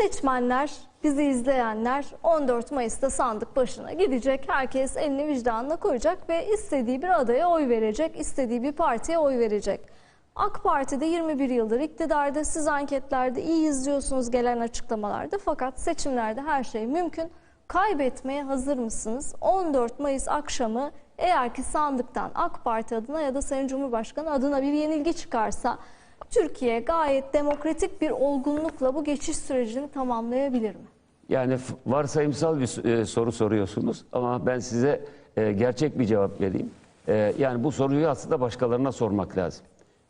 Seçmenler, bizi izleyenler 14 Mayıs'ta sandık başına gidecek. Herkes elini vicdanına koyacak ve istediği bir adaya oy verecek, istediği bir partiye oy verecek. AK Parti'de 21 yıldır iktidarda siz anketlerde iyi izliyorsunuz gelen açıklamalarda fakat seçimlerde her şey mümkün. Kaybetmeye hazır mısınız? 14 Mayıs akşamı eğer ki sandıktan AK Parti adına ya da Sayın Cumhurbaşkanı adına bir yenilgi çıkarsa Türkiye gayet demokratik bir olgunlukla bu geçiş sürecini tamamlayabilir mi? Yani varsayımsal bir e, soru soruyorsunuz ama ben size e, gerçek bir cevap vereyim. E, yani bu soruyu aslında başkalarına sormak lazım.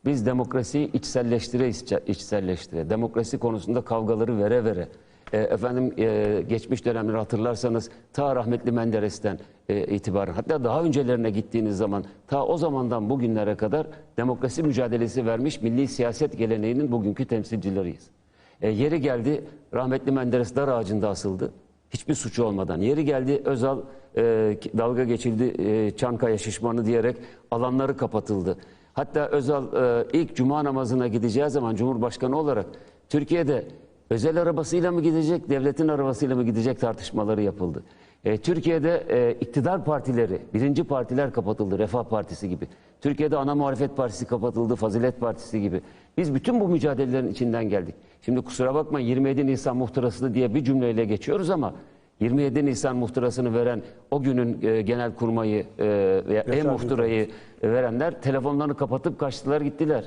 Biz demokrasiyi içselleştire içselleştire, demokrasi konusunda kavgaları vere vere, e, efendim e, geçmiş dönemleri hatırlarsanız ta rahmetli Menderes'ten e, itibaren hatta daha öncelerine gittiğiniz zaman ta o zamandan bugünlere kadar demokrasi mücadelesi vermiş milli siyaset geleneğinin bugünkü temsilcileriyiz. Yeri geldi rahmetli Menderes dar ağacında asıldı. Hiçbir suçu olmadan. Yeri geldi Özal e, dalga geçildi e, Çankaya şişmanı diyerek alanları kapatıldı. Hatta Özal e, ilk cuma namazına gideceği zaman Cumhurbaşkanı olarak Türkiye'de özel arabasıyla mı gidecek, devletin arabasıyla mı gidecek tartışmaları yapıldı. E, Türkiye'de e, iktidar partileri, birinci partiler kapatıldı, Refah Partisi gibi. Türkiye'de Ana Muhalefet Partisi kapatıldı, Fazilet Partisi gibi. Biz bütün bu mücadelelerin içinden geldik. Şimdi kusura bakmayın 27 Nisan muhtırası diye bir cümleyle geçiyoruz ama 27 Nisan muhtırasını veren o günün e, genel kurmayı e, veya e-muhtırayı verenler telefonlarını kapatıp kaçtılar gittiler.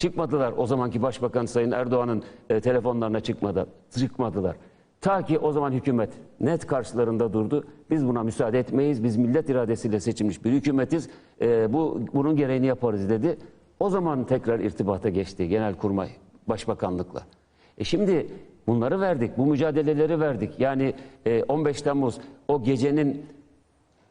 Çıkmadılar o zamanki Başbakan Sayın Erdoğan'ın e, telefonlarına çıkmadı, çıkmadılar. Ta ki o zaman hükümet net karşılarında durdu. Biz buna müsaade etmeyiz. Biz millet iradesiyle seçilmiş bir hükümetiz. E, bu bunun gereğini yaparız dedi. O zaman tekrar irtibata geçti Genelkurmay Başbakanlıkla. E şimdi bunları verdik, bu mücadeleleri verdik. Yani e, 15 Temmuz o gecenin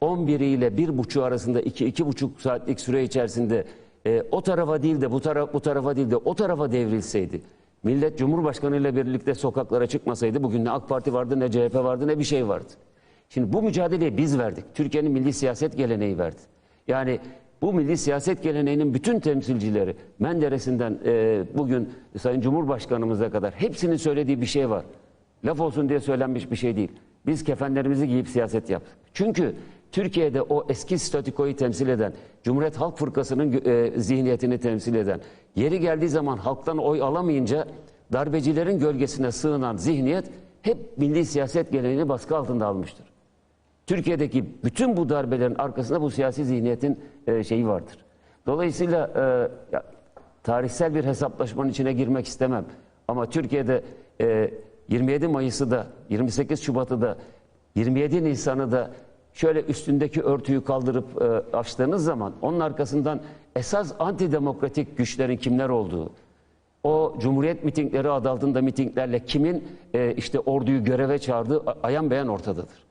11 ile 1.30 arasında 2-2.5 saatlik süre içerisinde e, o tarafa değil de bu, taraf, bu tarafa değil de o tarafa devrilseydi, millet Cumhurbaşkanı ile birlikte sokaklara çıkmasaydı bugün ne AK Parti vardı ne CHP vardı ne bir şey vardı. Şimdi bu mücadeleyi biz verdik. Türkiye'nin milli siyaset geleneği verdi. Yani bu milli siyaset geleneğinin bütün temsilcileri Menderes'inden e, bugün Sayın Cumhurbaşkanımıza kadar hepsinin söylediği bir şey var. Laf olsun diye söylenmiş bir şey değil. Biz kefenlerimizi giyip siyaset yaptık. Çünkü Türkiye'de o eski statikoyu temsil eden, Cumhuriyet Halk Fırkası'nın e, zihniyetini temsil eden, yeri geldiği zaman halktan oy alamayınca darbecilerin gölgesine sığınan zihniyet hep milli siyaset geleneğini baskı altında almıştır. Türkiye'deki bütün bu darbelerin arkasında bu siyasi zihniyetin e, şeyi vardır. Dolayısıyla e, ya, tarihsel bir hesaplaşmanın içine girmek istemem. Ama Türkiye'de e, 27 Mayıs'ı da 28 Şubat'ı da 27 Nisan'ı da şöyle üstündeki örtüyü kaldırıp e, açtığınız zaman onun arkasından esas antidemokratik güçlerin kimler olduğu, o Cumhuriyet mitingleri adı altında mitinglerle kimin e, işte orduyu göreve çağırdığı ayan beyan ortadadır.